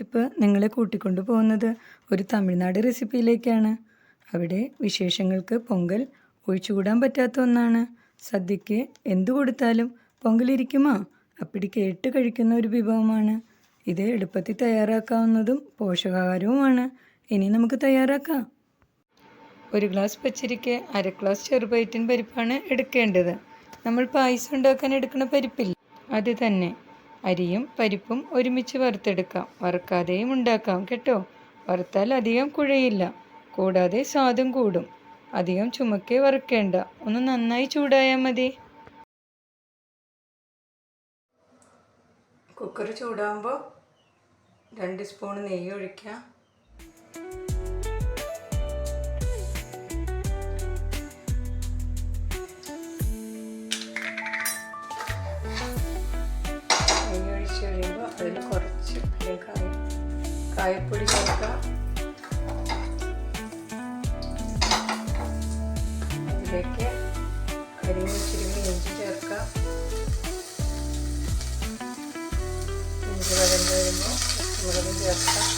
ഇപ്പോൾ നിങ്ങളെ കൂട്ടിക്കൊണ്ടു പോകുന്നത് ഒരു തമിഴ്നാട് റെസിപ്പിയിലേക്കാണ്. അവിടെ വിശേഷങ്ങൾക്ക് പൊങ്കൽ ഒഴിച്ചുകൂടാൻ പറ്റാത്ത ഒന്നാണ്. സദ്യക്ക് എന്തു കൊടുത്താലും പൊങ്കലിരിക്കുമോ. അപ്പിടി കേട്ട് കഴിക്കുന്ന ഒരു വിഭവമാണ്. ഇത് എളുപ്പത്തിൽ തയ്യാറാക്കാവുന്നതും പോഷകാഹാരവുമാണ്. ഇനി നമുക്ക് തയ്യാറാക്കാം. ഒരു ഗ്ലാസ് പച്ചരിക്ക് അര ഗ്ലാസ് ചെറുപയറ്റിൻ പരിപ്പാണ് എടുക്കേണ്ടത്. നമ്മൾ പായസം ഉണ്ടാക്കാൻ എടുക്കുന്ന പരിപ്പില്ല? അത് തന്നെ. അരിയും പരിപ്പും ഒരുമിച്ച് വറുത്തെടുക്കാം. വറുക്കാതെയും ഉണ്ടാക്കാം കേട്ടോ? വറുത്താൽ അധികം കുഴയില്ല. കൂടാതെ സ്വാദും കൂടും. അധികം ചുമക്കെ വറുക്കേണ്ട. ഒന്ന് നന്നായി ചൂടായാൽ മതി. കുക്കർ ചൂടാകുമ്പോൾ രണ്ട് സ്പൂൺ നെയ്യ് ഒഴിക്കാം കായപ്പൊടി ചേർക്കാം അതിലേക്ക് കരിഞ്ഞ് ഇഞ്ചി ചേർക്കാം ഇഞ്ചി വഴണ്ട് വരുമ്പോൾ പച്ചമുളകും ചേർക്കാം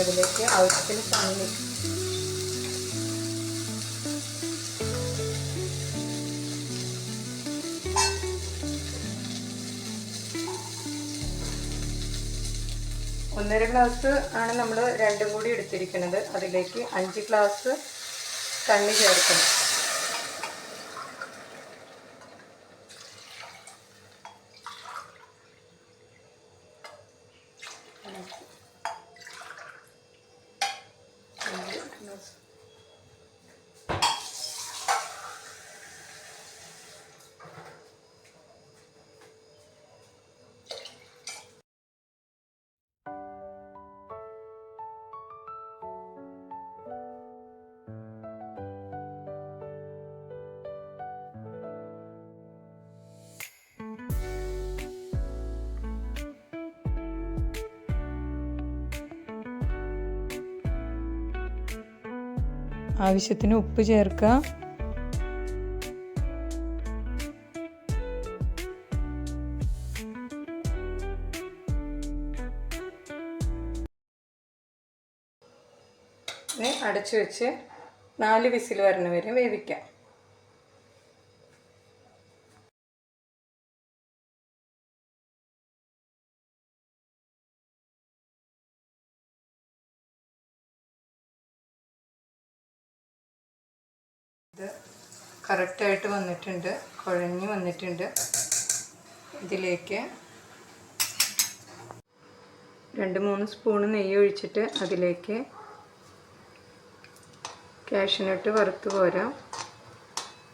അതിലേക്ക് ആവശ്യത്തിന് സമയം ഒന്നര ഗ്ലാസ് ആണ് നമ്മൾ രണ്ടും കൂടി എടുത്തിരിക്കുന്നത്. അതിലേക്ക് അഞ്ച് ഗ്ലാസ് തണ്ണി ചേർക്കണം. ആവശ്യത്തിന് ഉപ്പ് ചേർക്കുക. അടച്ചു വെച്ച് നാല് വിസിൽ വരണ വരെ വേവിക്കാം. ഇത് കറക്റ്റായിട്ട് വന്നിട്ടുണ്ട് കുഴഞ്ഞ് വന്നിട്ടുണ്ട്. ഇതിലേക്ക് രണ്ട് മൂന്ന് സ്പൂണ് നെയ്യ് ഒഴിച്ചിട്ട് അതിലേക്ക് കാഷ്നട്ട് വറുത്ത് പോരാം.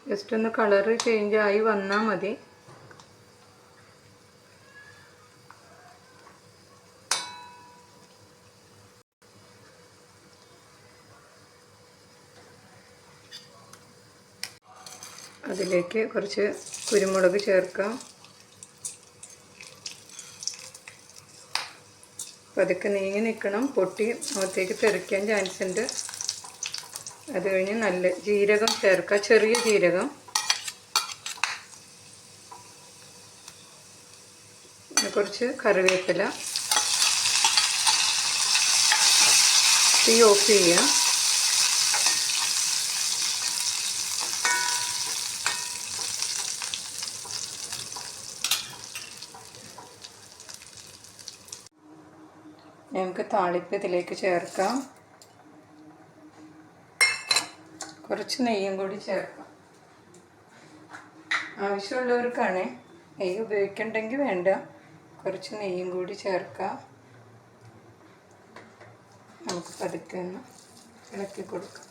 ജസ്റ്റ് ഒന്ന് കളറ് ചേഞ്ച് ആയി വന്നാൽ മതി. അതിലേക്ക് കുറച്ച് കുരുമുളക് ചേർക്കാം. പതുക്കെ നീങ്ങി നിൽക്കണം. പൊട്ടി മുഖത്തേക്ക് തെറിക്കാൻ ചാൻസ് ഉണ്ട്. അത് കഴിഞ്ഞ് നല്ല ജീരകം ചേർക്കുക ചെറിയ ജീരകം. കുറച്ച് കറിവേപ്പില. തീ ഓഫ് ചെയ്യുക നമുക്ക് താളിപ്പ് ഇതിലേക്ക് ചേർക്കാം. കുറച്ച് നെയ്യും കൂടി ചേർക്കാം. ആവശ്യമുള്ളവർക്കാണ് നെയ്യ് ഉപയോഗിക്കണ്ടെങ്കിൽ വേണ്ട. കുറച്ച് നെയ്യും കൂടി ചേർക്കാം. നമുക്ക് പതുക്കെ ഒന്ന് ഇളക്കി കൊടുക്കാം.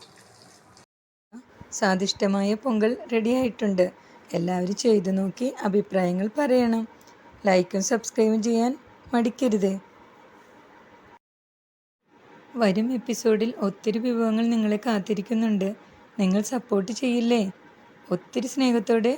സ്വാദിഷ്ടമായ പൊങ്കൽ റെഡിയായിട്ടുണ്ട് എല്ലാവരും ചെയ്തു നോക്കി അഭിപ്രായങ്ങൾ പറയണം. ലൈക്കും സബ്സ്ക്രൈബും ചെയ്യാൻ മടിക്കരുത്. വരും എപ്പിസോഡിൽ ഒത്തിരി വിഭവങ്ങൾ നിങ്ങളെ കാത്തിരിക്കുന്നുണ്ട്. നിങ്ങൾ സപ്പോർട്ട് ചെയ്യില്ലേ? ഒത്തിരി സ്നേഹത്തോടെ